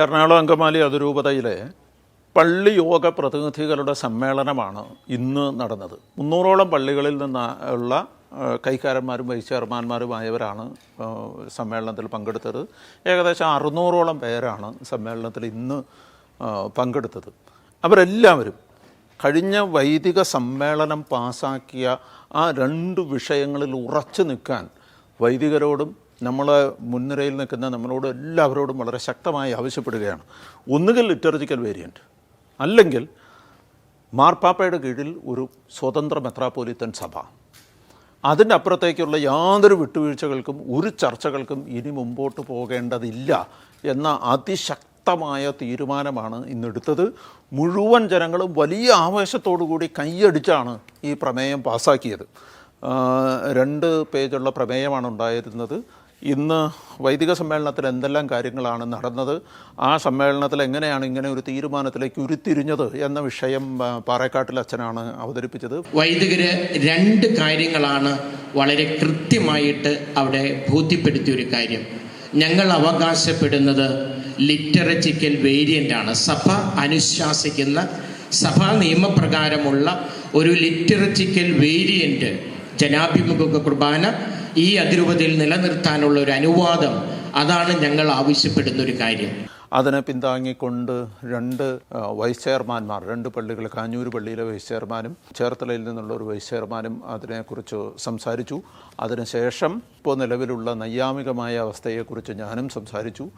എറണാകുളം അങ്കമാലി അതിരൂപതയിലെ പള്ളി യോഗ പ്രതിനിധികളുടെ സമ്മേളനമാണ് ഇന്ന് നടന്നത്. മുന്നൂറോളം പള്ളികളിൽ നിന്നുള്ള കൈക്കാരന്മാരും വൈസ് ചെയർമാന്മാരുമായവരാണ് സമ്മേളനത്തിൽ പങ്കെടുത്തത്. ഏകദേശം അറുന്നൂറോളം പേരാണ് സമ്മേളനത്തിൽ ഇന്ന് പങ്കെടുത്തത്. അവരെല്ലാവരും കഴിഞ്ഞ വൈദിക സമ്മേളനം പാസാക്കിയ ആ രണ്ട് വിഷയങ്ങളിൽ ഉറച്ചു നിൽക്കാൻ വൈദികരോടും നമ്മളെ മുൻനിരയിൽ നിൽക്കുന്ന നമ്മളോട് എല്ലാവരോടും വളരെ ശക്തമായി ആവശ്യപ്പെടുകയാണ്. ഒന്നുകിൽ ലിറ്റർജിക്കൽ വേരിയന്റ് അല്ലെങ്കിൽ മാർപ്പാപ്പയുടെ കീഴിൽ ഒരു സ്വതന്ത്ര മെത്രാപ്പോലിത്തൻ സഭ. അതിന്റെ അപ്പുറത്തേക്കുള്ള യാതൊരു വിട്ടുവീഴ്ചകൾക്കും ഒരു ചർച്ചകൾക്കും ഇനി മുമ്പോട്ട് പോകേണ്ടതില്ല എന്ന അതിശക്തമായ തീരുമാനമാണ് ഇന്നെടുത്തത്. മുഴുവൻ ജനങ്ങളും വലിയ ആവേശത്തോടു കൂടി കൈയടിച്ചാണ് ഈ പ്രമേയം പാസ്സാക്കിയത് രണ്ട് പേജുള്ള പ്രമേയമാണ് ഉണ്ടായിരുന്നത്. ഇന്ന് വൈദിക സമ്മേളനത്തിൽ എന്തെല്ലാം കാര്യങ്ങളാണ് നടന്നത്? ആ സമ്മേളനത്തിൽ എങ്ങനെയാണ് ഇങ്ങനെ ഒരു തീരുമാനത്തിലേക്ക് ഉരുത്തിരിഞ്ഞത് എന്ന വിഷയം പാറക്കാട്ടിൽ അച്ഛനാണ് അവതരിപ്പിച്ചത്. വൈദികര് രണ്ട് കാര്യങ്ങളാണ് വളരെ കൃത്യമായിട്ട് അവിടെ ബോധ്യപ്പെടുത്തിയ ഒരു കാര്യം. ഞങ്ങൾ അവകാശപ്പെടുന്നത് ലിറ്റററ്റിക്കൽ വേരിയന്റ് ആണ്. സഭ അനുശാസിക്കുന്ന സഭാ നിയമപ്രകാരമുള്ള ഒരു ലിറ്റററ്റിക്കൽ വേരിയന്റ് ജനാഭിമുഖ കുർബാന ഈ അതിരൂപതയിൽ നിലനിർത്താനുള്ള ഒരു അനുവാദം അതാണ് ഞങ്ങൾ ആവശ്യപ്പെടുന്ന ഒരു കാര്യം. അതിനെ പിന്താങ്ങിക്കൊണ്ട് രണ്ട് വൈസ് ചെയർമാൻമാർ രണ്ട് പള്ളികൾ കാഞ്ഞൂര് പള്ളിയിലെ വൈസ് ചെയർമാനും ചേർത്തലയിൽ നിന്നുള്ള ഒരു വൈസ് ചെയർമാനും അതിനെക്കുറിച്ച് സംസാരിച്ചു. അതിനുശേഷം ഇപ്പോൾ നിലവിലുള്ള നൈയാമികമായ അവസ്ഥയെക്കുറിച്ച് ഞാനും സംസാരിച്ചു.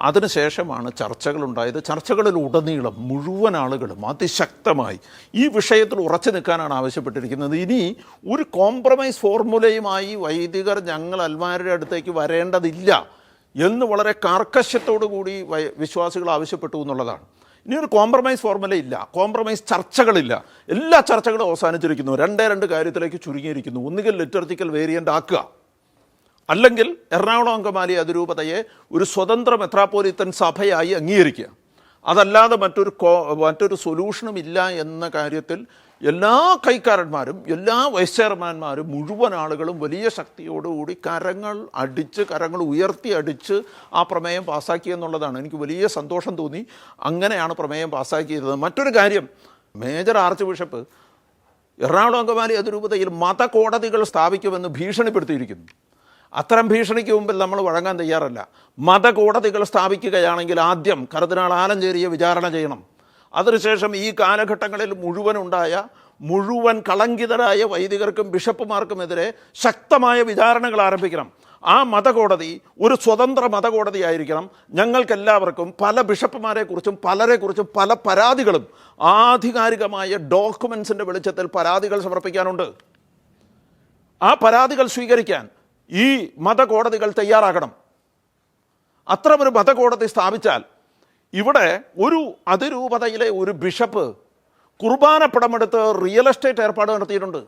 അതിനുശേഷമാണ് ചർച്ചകളുണ്ടായത്. ചർച്ചകളിൽ ഉടനീളം മുഴുവൻ ആളുകളും അതിശക്തമായി ഈ വിഷയത്തിൽ ഉറച്ചു നിൽക്കാനാണ് ആവശ്യപ്പെട്ടിരിക്കുന്നത്. ഇനി ഒരു കോംപ്രമൈസ് ഫോർമുലയുമായി വൈദികർ ഞങ്ങൾ അൽമാരുടെ അടുത്തേക്ക് വരേണ്ടതില്ല എന്ന് വളരെ കൂടി വിശ്വാസികൾ ആവശ്യപ്പെട്ടു എന്നുള്ളതാണ്. ഇനി ഒരു കോംപ്രമൈസ് ഫോർമുല ഇല്ല കോംപ്രമൈസ് ചർച്ചകളില്ല. എല്ലാ ചർച്ചകളും അവസാനിച്ചിരിക്കുന്നു. രണ്ടേ രണ്ട് കാര്യത്തിലേക്ക് ചുരുങ്ങിയിരിക്കുന്നു. ഒന്നുകിൽ ലിറ്റർജിക്കൽ വേരിയന്റ് ആക്കുക. അല്ലെങ്കിൽ എറണാകുളം അങ്കമാലി അതിരൂപതയെ ഒരു സ്വതന്ത്ര മെത്രാപ്പോലിത്തൻ സഭയായി അംഗീകരിക്കുക. അതല്ലാതെ മറ്റൊരു മറ്റൊരു സൊല്യൂഷനും ഇല്ല എന്ന കാര്യത്തിൽ എല്ലാ കൈക്കാരന്മാരും എല്ലാ വൈസ് ചെയർമാന്മാരും മുഴുവൻ ആളുകളും വലിയ ശക്തിയോടുകൂടി കരങ്ങൾ അടിച്ച് കരങ്ങൾ ഉയർത്തി അടിച്ച് ആ പ്രമേയം പാസ്സാക്കി എന്നുള്ളതാണ്. എനിക്ക് വലിയ സന്തോഷം തോന്നി അങ്ങനെയാണ് പ്രമേയം പാസ്സാക്കിയത് മറ്റൊരു കാര്യം major arch bishop Ernakulam Angamaly അതിരൂപതയിൽ മതകോടതികൾ സ്ഥാപിക്കുമെന്ന് ഭീഷണിപ്പെടുത്തിയിരിക്കുന്നു. അത്തരം ഭീഷണിക്ക് മുമ്പിൽ നമ്മൾ വഴങ്ങാൻ തയ്യാറല്ല. മതകോടതികൾ സ്ഥാപിക്കുകയാണെങ്കിൽ ആദ്യം കർദിനാൾ ആലഞ്ചേരിയെ വിചാരണ ചെയ്യണം. അതിനുശേഷം ഈ കാലഘട്ടങ്ങളിൽ മുഴുവനുണ്ടായ മുഴുവൻ കളങ്കിതരായ വൈദികർക്കും ബിഷപ്പുമാർക്കുമെതിരെ ശക്തമായ വിചാരണകൾ ആരംഭിക്കണം. ആ മതകോടതി ഒരു സ്വതന്ത്ര മതകോടതി ആയിരിക്കണം. ഞങ്ങൾക്കെല്ലാവർക്കും പല ബിഷപ്പുമാരെക്കുറിച്ചും പലരെക്കുറിച്ചും പല പരാതികളും ആധികാരികമായ ഡോക്യുമെൻസിന്റെ വെളിച്ചത്തിൽ പരാതികൾ സമർപ്പിക്കാനുണ്ട്. ആ പരാതികൾ സ്വീകരിക്കാൻ ഈ മതകോടതികൾ തയ്യാറാകണം. അത്തരമൊരു മതകോടതി സ്ഥാപിച്ചാൽ ഇവിടെ ഒരു അതിരൂപതയിലെ ഒരു ബിഷപ്പ് കുർബാന പടമെടുത്ത് റിയൽ എസ്റ്റേറ്റ് ഏർപ്പാട് നടത്തിയിട്ടുണ്ട്.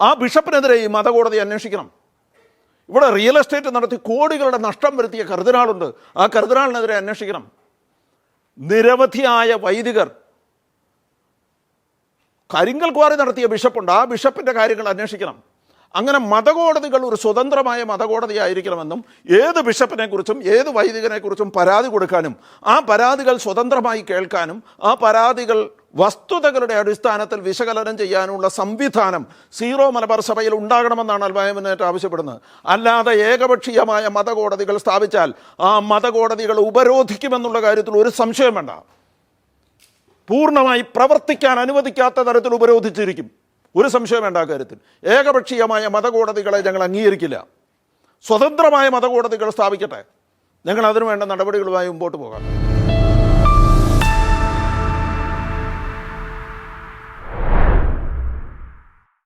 ആ ബിഷപ്പിനെതിരെ ഈ മതകോടതി അന്വേഷിക്കണം. ഇവിടെ റിയൽ എസ്റ്റേറ്റ് നടത്തി കോടികളുടെ നഷ്ടം വരുത്തിയ കർദിനാളുണ്ട്. ആ കർദിനാളിനെതിരെ അന്വേഷിക്കണം. നിരവധിയായ വൈദികർ കരിങ്കൽ ക്വാറി നടത്തിയ ബിഷപ്പുണ്ട്. ആ ബിഷപ്പിന്റെ കാര്യങ്ങൾ അന്വേഷിക്കണം. അങ്ങനെ മതകോടതികൾ ഒരു സ്വതന്ത്രമായ മതകോടതി ആയിരിക്കണമെന്നും ഏത് ബിഷപ്പിനെക്കുറിച്ചും ഏത് വൈദികനെക്കുറിച്ചും പരാതി കൊടുക്കാനും ആ പരാതികൾ സ്വതന്ത്രമായി കേൾക്കാനും ആ പരാതികൾ വസ്തുതകളുടെ അടിസ്ഥാനത്തിൽ വിശകലനം ചെയ്യാനുള്ള സംവിധാനം സീറോ മലബാർ സഭയിൽ ഉണ്ടാകണമെന്നാണ് അൽവായമിനേറ്റ് ആവശ്യപ്പെടുന്നത്. അല്ലാതെ ഏകപക്ഷീയമായ മതകോടതികൾ സ്ഥാപിച്ചാൽ ആ മതകോടതികൾ ഉപരോധിക്കുമെന്നുള്ള കാര്യത്തിൽ ഒരു സംശയം വേണ്ട. പൂർണമായി പ്രവർത്തിക്കാൻ അനുവദിക്കാത്ത തരത്തിൽ ഉപരോധിച്ചിരിക്കും. ഒരു സംശയം വേണ്ട കാര്യത്തിൽ. ഏകപക്ഷീയമായ മതകോടതികളെ ഞങ്ങൾ അംഗീകരിക്കില്ല. സ്വതന്ത്രമായ മതകോടതികൾ സ്ഥാപിക്കട്ടെ. ഞങ്ങൾ അതിനു വേണ്ട നടപടികളുമായി മുമ്പോട്ട് പോകാം.